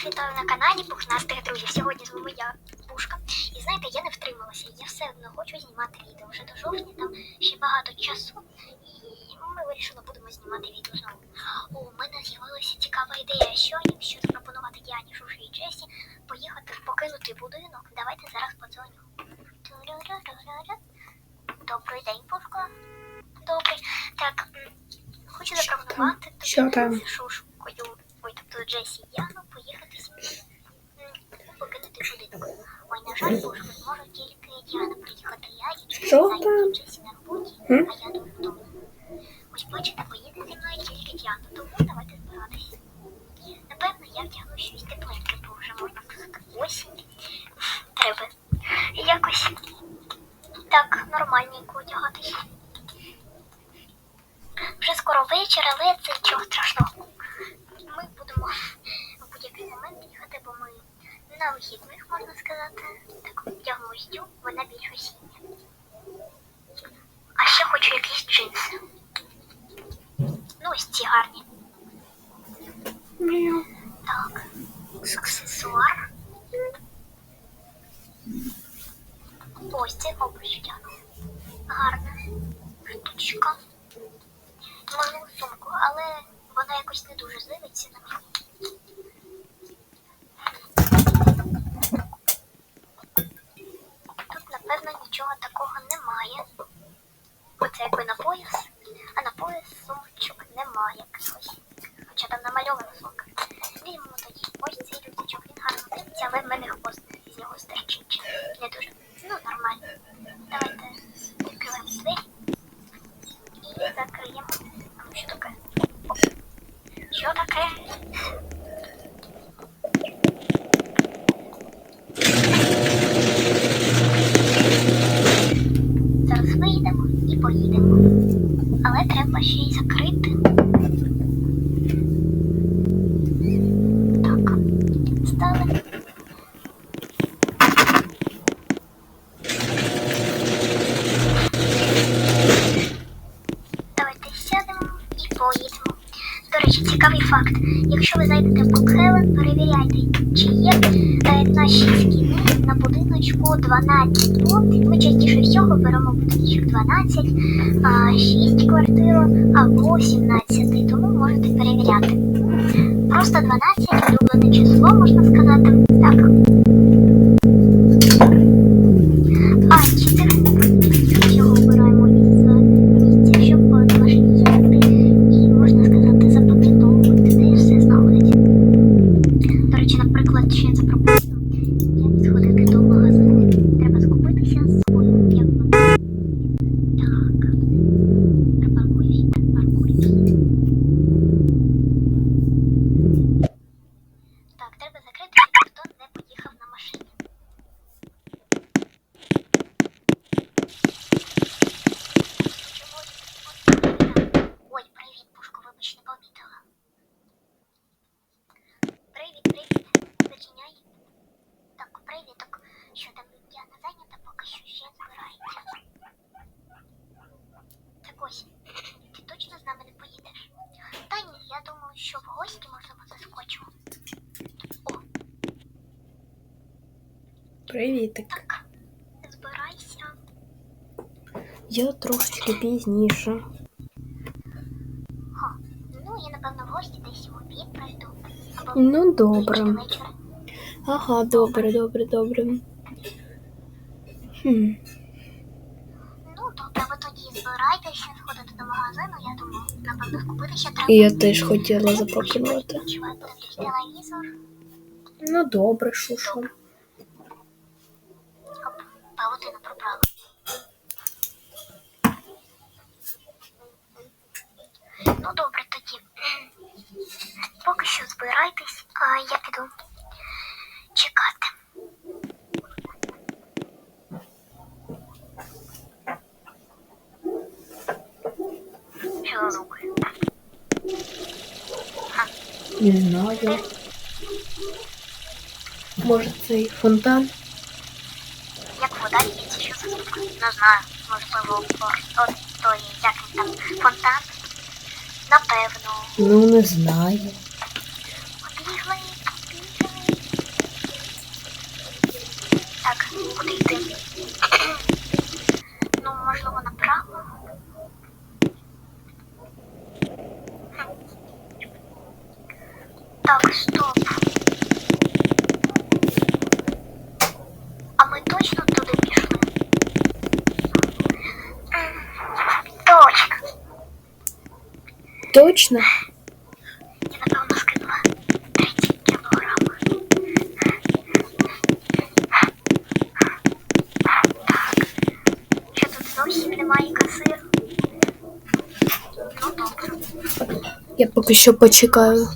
Всіх вітаю на каналі Пухнастих друзів. Сьогодні з вами я, Пушка. І знаєте, я не втрималася. Я все одно хочу знімати відео. Вже до жовтня там ще багато часу. І ми вирішили, будемо знімати відео знову. У мене з'явилася цікава ідея, що якщо запропонувати Діані, Шуші і Джесі поїхати в покинутий будинок. Давайте зараз подзвоню. Добрий день, Пушка. Добрий. Так, хочу запропонувати тобі Що Шушкою, ой, тобто Джесі і Яну поїхати зі мною м, покинути будинок. Ой, на жаль, Пушка, зможу тільки Діана приїхати. Я і Що там? Джесі на роботі, М? а я тут вдома. Ось бачите, поїде зі мною тільки Діана, тому давайте збиратися. Напевно, я вдягну щось тепленьке, бо вже можна сказати осінь. Треба якось так нормальненько одягатися. Вже скоро вечір, але це нічого страшного. Ми будемо в будь-який момент їхати, бо ми на вихідних, можна сказати. Так, вдягну костюм, вона більш осіння. А ще хочу якісь джинси. Ну, ось ці гарні. Мяу. Так, аксесуар. Ось це обруч вдягну. Гарна штучка. Можливо, сумку, але вона якось не мені. Тут, напевно, нічого такого немає. Оце якби на пояс, а на пояс сумочок немає якихось. Хоча там намальована сумка. Візьмемо тоді ось цей рюкзачок. Він гарно дивиться, але в мене хвост з нього стерчить. Не дуже. Ну, нормально. Давайте відкриваємо двері і закриємо. А, Що таке? Оп. Що таке? Зараз вийдемо і поїдемо. Але треба ще й закрити. Так, стали. Давайте сядемо і поїдемо. До речі, цікавий факт. Якщо ви зайдете в Букхелен, перевіряйте, чи є наші скіни на будиночку 12. Бо ми частіше всього беремо будиночок 12, а 6 квартиру або 17, тому можете перевіряти. Просто 12 улюблене число, можна сказати. Так. Привітик. Збирайся. Я трошечки пізніше. Ха. Ну, я напевно в гості десь в обід прийду. Або Ну, добре. до. Ага, добре, добре, добре. Хм. Ну, добре, ви тоді збирайтеся, сходите до магазину, я думаю, напевно, купити ще треба. І я теж хотіла запропонувати. Телевізор. Ну, добре, шушу. Оп, павутину пробрала. Ну, добре, тоді. Поки що збирайтесь, а я піду чекати. Що за звуки? Не знаю. Може, цей фонтан? Як вода лється, що за звук? Не знаю, можливо, от той, як він там, фонтан. Напевно. Ну, не знаю. Точно? Я напевно скинула 30 кілограм. Так. Що тут зовсім немає касиру? Ну добре. Я поки що почекаю.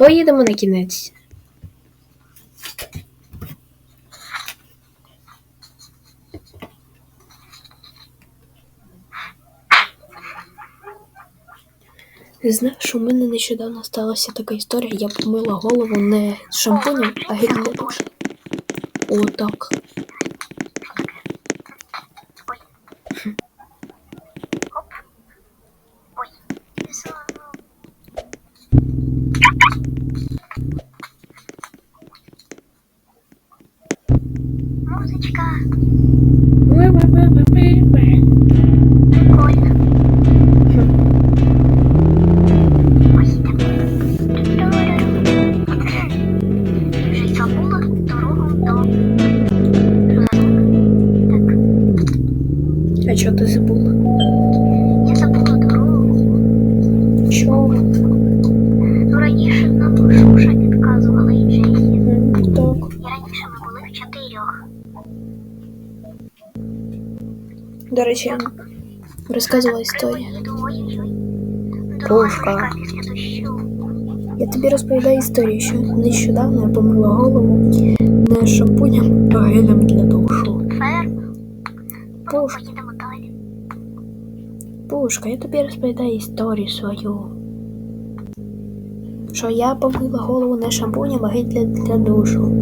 Поїдемо на кінець. Знаєш, у мене нещодавно сталася така історія, я помила голову не шампунем, а гелем для душу. О, До речі, розказувала історію. Пушка. Я тобі розповідаю історію, що нещодавно я помила голову не шампунем, а гелем для душу. Пушка. Пушка, я тобі розповідаю історію свою. Що я помила голову не шампунем, а гель для, для душу.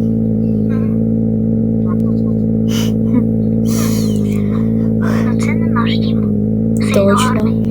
Точно.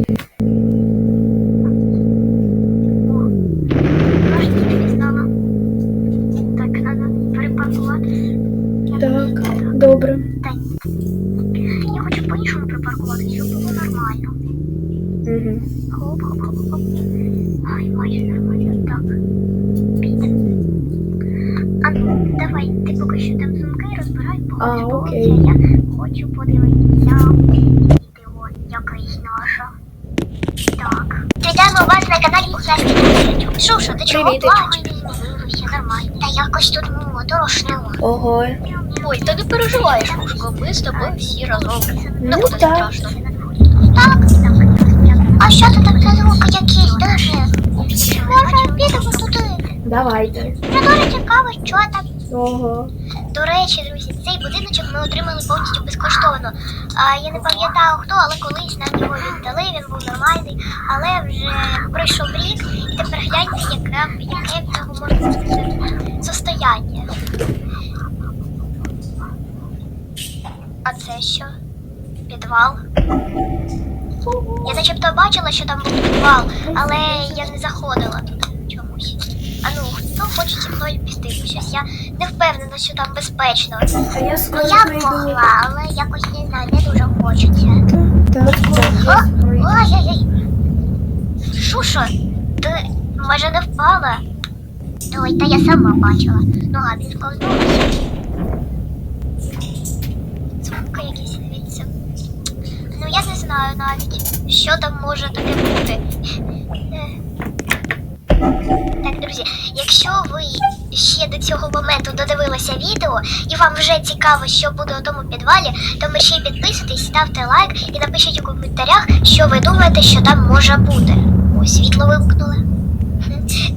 Шуша, ти чого Привіт. плачеш? Змінилося нормально. Та якось тут моторошно. Ого. Ой, та не переживай, Шушко, ми з тобою всі разом. Ну, так. Так, а що це так за звуки якісь дуже? Може, підемо туди. Давайте. Це дуже цікаво, що там. Ого. До речі, друзі, цей будиночок ми отримали повністю безкоштовно. А я не пам'ятаю хто, але колись нам його віддали, він був нормальний, але вже пройшов рік, і тепер гляньте, яке, в нього можна состояння. А це що? Підвал. Я начебто бачила, що там був підвал, але я не заходила туди чомусь. А ну, хто хоче зі мною піти? Щось я не впевнена, що там безпечно. А я Ну я б прийду. могла, але якось не знаю, не дуже хочеться. Так, так. Ой-ой-ой. Шушо, ти може не впала? Ой, та я сама бачила. Нога підковзнулася. Звуки якісь звідси. Ну я не знаю навіть, що там може таке бути. Е. Так, друзі, якщо ви ще до цього моменту додивилися відео і вам вже цікаво, що буде у тому підвалі, то ми ще й підписуйтесь, ставте лайк і напишіть у коментарях, що ви думаєте, що там може бути. О, світло вимкнули.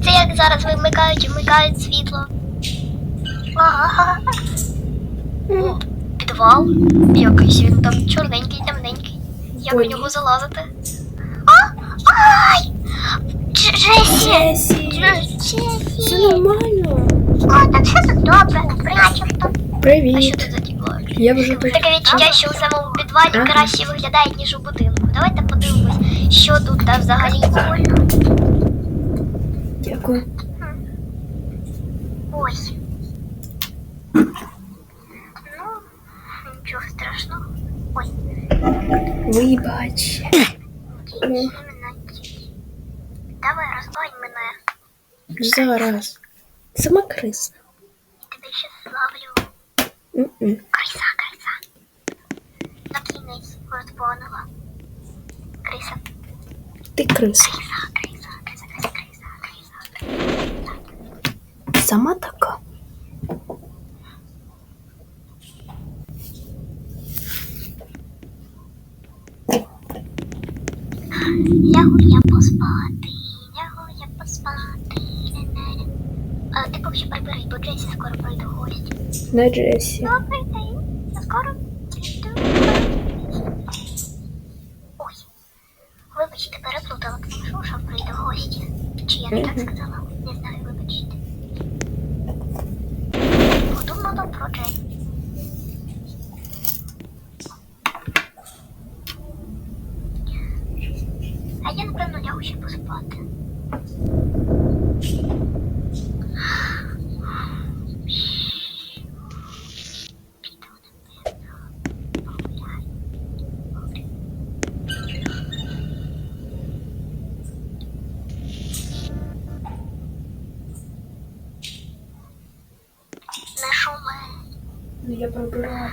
Це як зараз вимикають і вмикають світло. Ага. О, підвал. Якийсь він там чорненький, темненький. Як Ой. нього залазити? А! Ай! Джесі! Все нормально. О, та все тут добре, начебто. А що Привіт. тут за тепло? Я вже тут. Таке відчуття, що у самому підвалі Ага. краще виглядає, ніж у будинку. Давайте подивимось, що тут та взагалі є. Дякую. Ой. Ну, нічого страшного. Ой, Вибач. іменно. Давай розбань мене. Зараз. Сама криса. Я ще славлю. М-м. Криса, криса. На кінець розбонила. Криса, Ти криса. криса, криса, криса, криса, криса, криса. Сама така. Я поспати, лягу я поспати. не-не-не. А ти поки що прибери, бо Джесі скоро прийде в гості. На Джесі. Добрий день, я скоро прийду. Ой, вибачте, переплутала, тому що прийде в гості. Чи я не так сказала? Не знаю, вибачте. Подумала про Джесі. А я, напевно, лягу ще поспати. Не шуми. Ну, Я пробираю.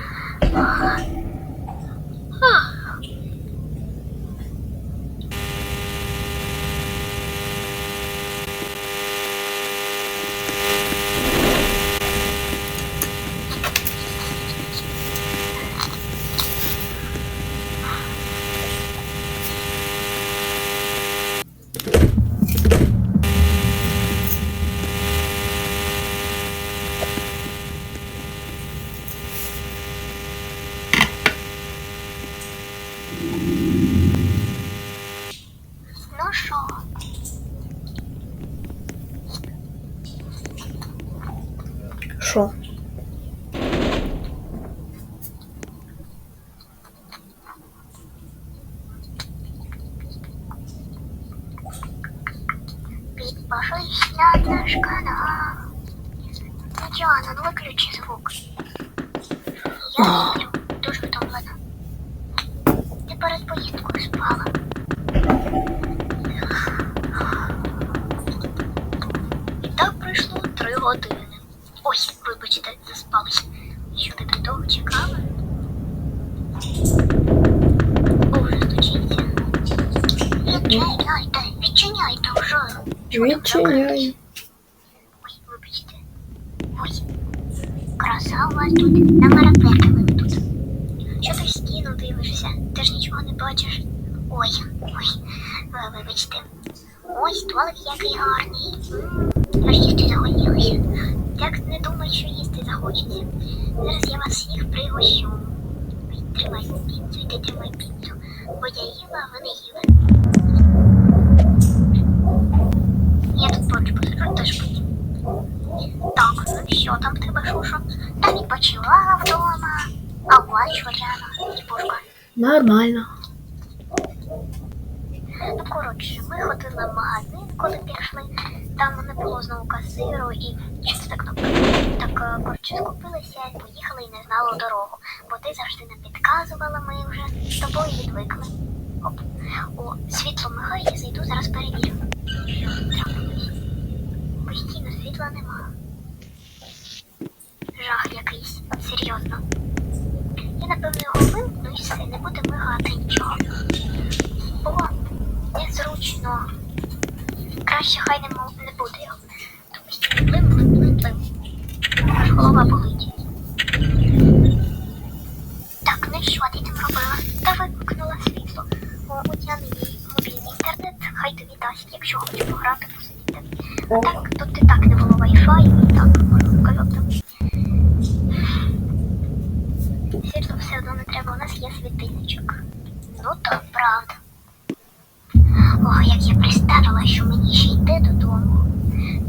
Ну що? Що? Підпишись на наш канал. Діана, ну виключи звук. Я сплю, дуже втомлена. Ти перед поїздкою спала. І так пройшло три години. Ой, вибачте, заспалась. Що ти так довго чекала? О, вже стучиться. Відчиняйте, відчиняйте вже. Відчиняй. Вибачте. Ой. Краса у вас тут. Намарапетили ви тут. Що ти в стіну дивишся? Ти ж нічого не бачиш. Ой, ой, ви вибачте. Ой, стволик який гарний. Аж їсти захотілося. Так не думай, що їсти захочеться. Зараз я вас всіх пригощу. Тримай піцу, йди тримай піцу. Бо я їла, а ви не їли. Тут поруч теж потім. Так, ну що там в тебе, Шушо? Та відпочила вдома. А у вас що, Діана? Нормально. Ну, коротше, ми ходили в магазин, коли пішли. Там не було знову касиру і це так? Так, коротше, скупилися, поїхали і не знали дорогу. Бо ти завжди нам підказувала, ми вже з тобою відвикли. Оп. О, світло мигає, я зайду, зараз перевірю. Трапилось? Постійно світла нема. Жах якийсь, серйозно. Я напевно його вимкну і все, не буде мигати нічого. Бо незручно. Краще хай не, не буде його. Тобто плим, плим, плим, плим. Аж голова болить. Так, ну що ти там робила? Та вимкнула світло. О, утягни мій мобільний інтернет, хай тобі дасть, якщо хочеш пограти, так, тут і так не було Wi-Fi, і так було коротко. Світло все одно не треба, у нас є світильничок. Ну то правда. Ох, як я пристарила, що мені ще йти додому.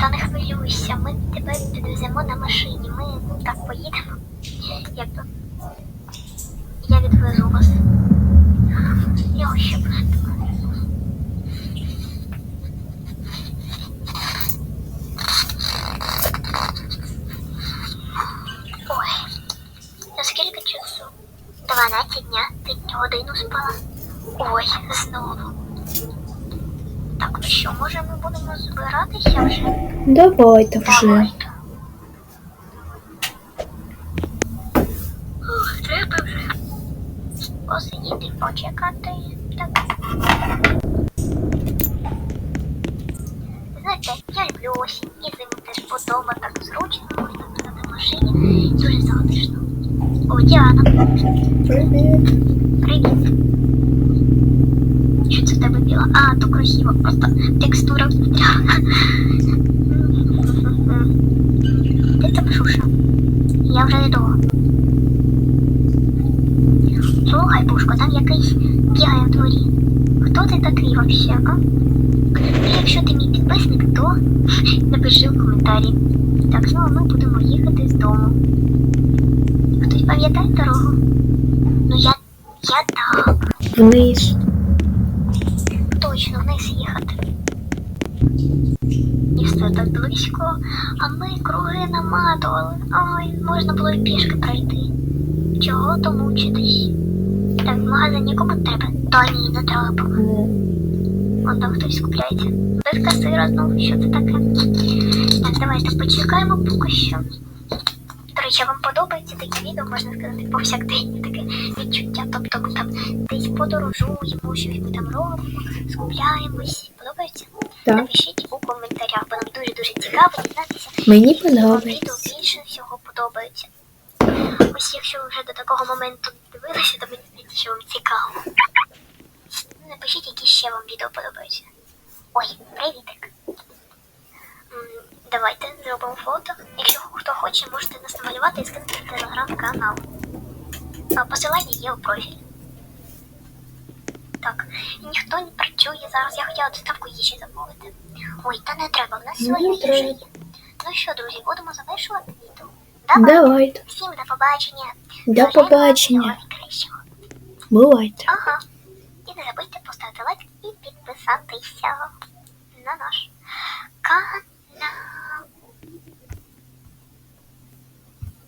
Та не хвилюйся, ми тебе підвеземо на машині. Ми ну, так поїдемо. Як? Я відвезу вас. Я ще багато. Ти спала. Ой, знову. Так, ну що, може ми будемо збиратися вже? Давайте вже. Давайте. Ох, треба вже посидіти, почекати. Так. Знаєте, я люблю осінь і зиму теж подоба, так зручно можна на машині. Дуже затишно. О, Діана, Привіт. Привіт. Що це в? А, то красиво, просто текстура встряла. Ти там? Я вже йду. Слухай, Пушко, там якийсь бігає в дворі. Хто ти такий вообще, а? І якщо ти мій підписник, то напиши в коментарі. Так, а ми будемо їхати з дому. Хтось пам'ятає дорогу? Ну я. Так. Вниз. Точно вниз їхати. Все так близько, а ми круги наматували. Ой, можна було і пішки пройти. Чого то мучитись? Так, в магазині кому треба? Та ні, не треба. Вон там хтось купляється. Без касира знову, що це таке? Так, давайте почекаємо поки що. Речі, вам подобається таке відео, можна сказати, повсякденне таке відчуття. Тобто ми там десь подорожуємо, щось ми там робимо, скупляємось. Подобається? Так, Напишіть у коментарях, бо нам дуже-дуже цікаво дізнатися, мені вам відео більше всього подобається. Ось якщо ви вже до такого моменту дивилися, то мені здається, що вам цікаво. Напишіть, які ще вам відео подобаються. Ой, привітик. Давайте зробимо фото. Якщо хто хоче, можете нас намалювати і скинути в телеграм-канал. Посилання є у профілі. Так, ніхто не працює зараз. Я хотіла доставку їжі замовити. Ой, та не треба, в нас своя їжа є. Ну що, друзі, будемо завершувати відео. Давай. Давайте. Всім до побачення. До побачення. Бувайте. Ага. І не забудьте поставити лайк і підписатися на наш канал.